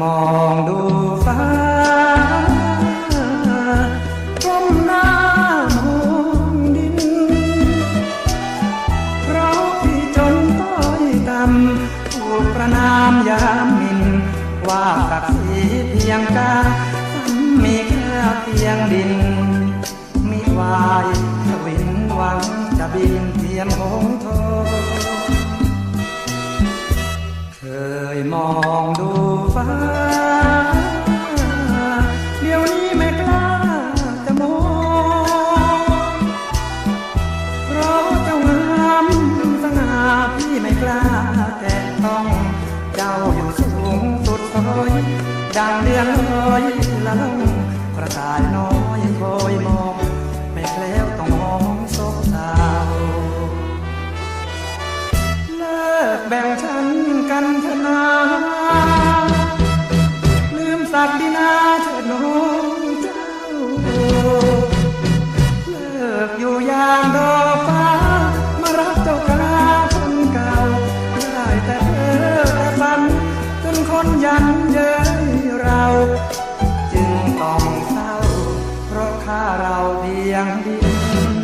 มองดูฟ้าก้มหน้ามองดิน เพราะพี่จนต้อยดำถูกประนามยามมิน ว่าศักดิ์ศรีเพียงกาซ้ำมีแค่เพียงดิน มีวายสวินหวังจะบินเทียงหงทอง ไม่กล้าแตะต้อง เจ้าอยู่สูงสุดซอยดังเดือนลอยละลงกระต่ายน้อยคอยมอง ไม่แคล้วต้องมอง คนยันเย้ยเรา จึงต้องเศร้า เพราะค่าเราเพียงดิน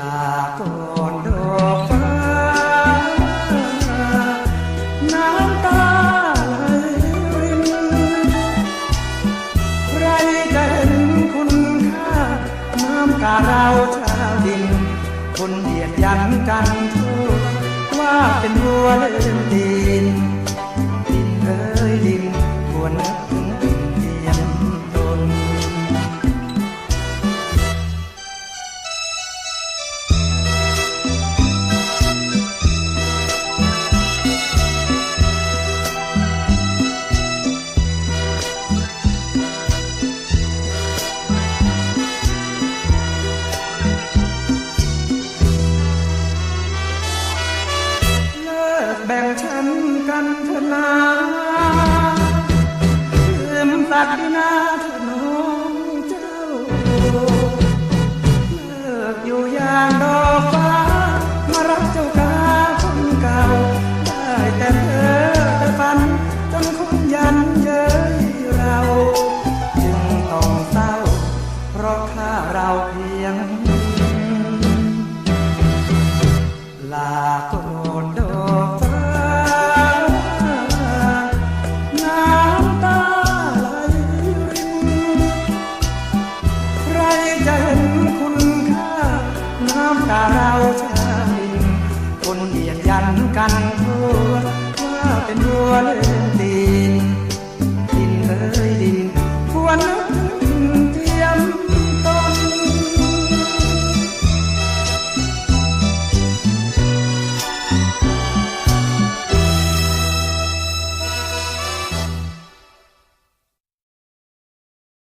ลาก่อนดอกฟ้าน้ำตาไหลรินใครจะเห็นคุณค่าน้ำกาเราชาวดิน คนเหยียดยันกันทั่ว เป็นวัวเล่อนดิน ลืมามตาเราชาลินคนเหยียดยันกันทั่วว่าเป็นวัวเลื่อนดินดินเอ้ยดินควร